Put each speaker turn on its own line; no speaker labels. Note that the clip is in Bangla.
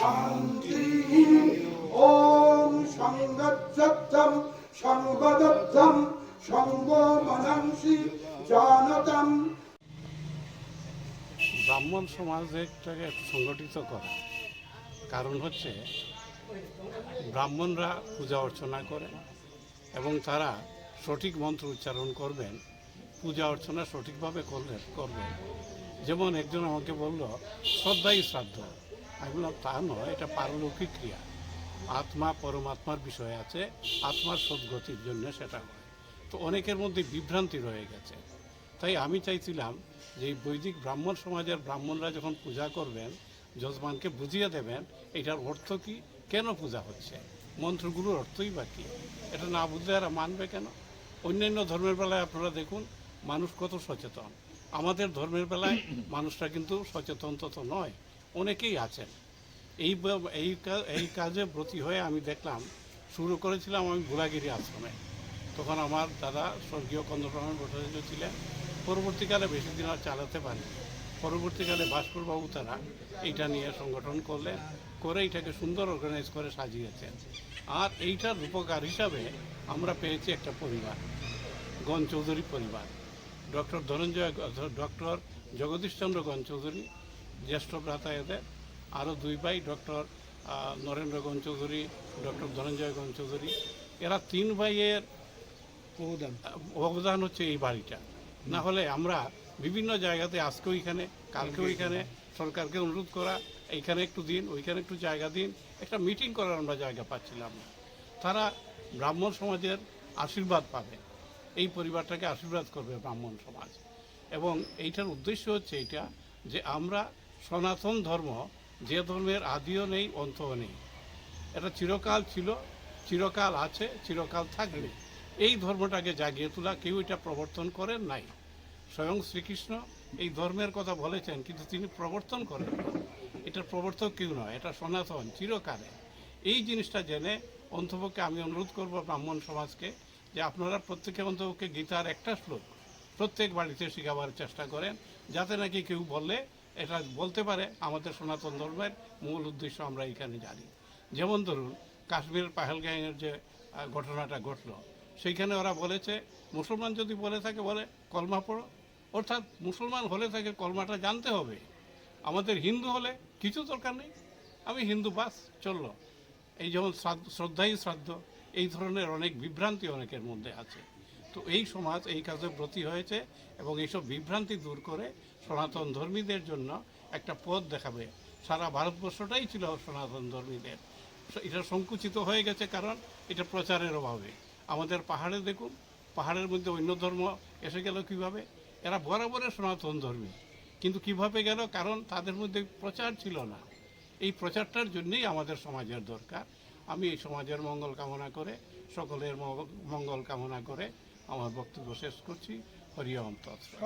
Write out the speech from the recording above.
শান্তি। ওম সংগচ্ছম
ব্রাহ্মণ সমাজটাকে সংগঠিত করা। কারণ হচ্ছে, ব্রাহ্মণরা পূজা অর্চনা করে এবং তারা সঠিক মন্ত্র উচ্চারণ করবেন, পূজা অর্চনা সঠিকভাবে করলে করবেন। যেমন একজন আমাকে বলল, শ্রদ্ধাই শ্রাদ্ধ। আমি বললাম তা নয়, এটা পারলৌকিক ক্রিয়া। আত্মা পরমাত্মার বিষয় আছে, আত্মার সদ্গতির জন্য সেটা হয়। তো অনেকের মধ্যে বিভ্রান্তি রয়ে গেছে। তাই আমি চাইছিলাম যে বৈদিক ব্রাহ্মণ সমাজের ব্রাহ্মণরা যখন পূজা করবেন, যজমানকে বুঝিয়ে দেবেন, এটার অর্থ কি, কেন পূজা হচ্ছে, মন্ত্রগুলোর অর্থই বা কী, এটা না বুঝলে এরা মানবে কেন? অন্যান্য ধর্মের বেলায় আপনারা দেখুন, মানুষ কত সচেতন। আমাদের ধর্মের বেলায় মানুষরা কিন্তু সচেতন তত নয়। অনেকেই আছেন। এই এই এই কাজে ব্রতী হয়ে আমি দেখলাম, শুরু করেছিলাম আমি ভোলাগিরি আশ্রমে। তখন আমার দাদা স্বর্গীয় কন্দপ্রমাণ ভট্টাচার্য ছিলেন। পরবর্তীকালে বেশি দিন আর চালাতে পারি পরবর্তীকালে ভাস্করবাবু তারা এইটা নিয়ে সংগঠন করলেন, করে এইটাকে সুন্দর অর্গানাইজ করে সাজিয়েছেন। আর এইটার রূপকার হিসাবে আমরা পেয়েছি একটা পরিবার গণ চৌধুরী পরিবার। ডক্টর ধনঞ্জয়, ডক্টর জগদীশচন্দ্র গণ চৌধুরী জ্যেষ্ঠ ভ্রাতা এদের আরও দুই ভাই ডক্টর নরেন্দ্র চৌধুরী ডক্টর ধনঞ্জয় চৌধুরী এরা তিন ভাইয়ের অবদান। অবদান হচ্ছে এই বাড়িটা। না হলে আমরা বিভিন্ন জায়গাতে আজকেও এখানে কালকেও এখানে সরকারকে অনুরোধ করা এইখানে একটু দিন ওইখানে একটু জায়গা দিন একটা মিটিং করার আমরা জায়গা পাচ্ছিলাম না। তারা ব্রাহ্মণ সমাজের আশীর্বাদ পাবে। এই পরিবারটাকে আশীর্বাদ করবে ব্রাহ্মণ সমাজ। এবং এইটার উদ্দেশ্য হচ্ছে এটা যে আমরা সনাতন ধর্ম যে ধর্মের আদিও নেই, অন্তও নেই। এটা চিরকাল ছিল, চিরকাল আছে, চিরকাল থাকবে। এই ধর্মটাকে জাগিয়ে তোলা, কেউ এটা প্রবর্তন করেন নাই। স্বয়ং শ্রীকৃষ্ণ এই ধর্মের কথা বলেছেন, কিন্তু তিনি প্রবর্তন করেন না। এটার প্রবর্তক কেউ নয়, এটা সনাতন, চিরকালে। এই জিনিসটা জেনে অন্তপক্ষে আমি অনুরোধ করব ব্রাহ্মণ সমাজকে যে আপনারা প্রত্যেকে অন্তপক্ষে গীতার একটা শ্লোক প্রত্যেক বাড়িতে শেখাবার চেষ্টা করেন, যাতে নাকি কেউ বললে এটা বলতে পারে আমাদের সনাতন ধর্মের মূল উদ্দেশ্য আমরা এখানে জানি। যেমন ধরুন কাশ্মীর পাহেলগাঁয়ের যে ঘটনাটা ঘটলো, সেইখানে ওরা বলেছে, মুসলমান যদি বলে থাকে বলে, কলমা পড়ো। অর্থাৎ মুসলমান হলে থাকে কলমাটা জানতে হবে। আমাদের হিন্দু হলে কিছু দরকার নেই। আমি হিন্দু বাস, চলল। এই যেমন শ্রাদ্ধ, শ্রদ্ধাই শ্রাদ্ধ, এই ধরনের অনেক বিভ্রান্তি অনেকের মধ্যে আছে। তো এই সমাজ, এই কাজে ব্রতী হয়েছে এবং এইসব বিভ্রান্তি দূর করে সনাতন ধর্মীদের জন্য একটা পথ দেখাবে। সারা ভারতবর্ষটাই ছিল সনাতন ধর্মীদের। এটা সংকুচিত হয়ে গেছে কারণ এটা প্রচারের অভাবে। আমাদের পাহাড়ে দেখুন, পাহাড়ের মধ্যে অন্য ধর্ম এসে গেল কীভাবে? এরা বরাবরের সনাতন ধর্মী। কিন্তু কীভাবে গেল? কারণ তাদের মধ্যে প্রচার ছিল না। এই প্রচারটার জন্যই আমাদের সমাজের দরকার। আমি এই সমাজের মঙ্গল কামনা করে, সকলের মঙ্গল কামনা করে আমার বক্তব্য শেষ করছি। হরিওম তৎসৎ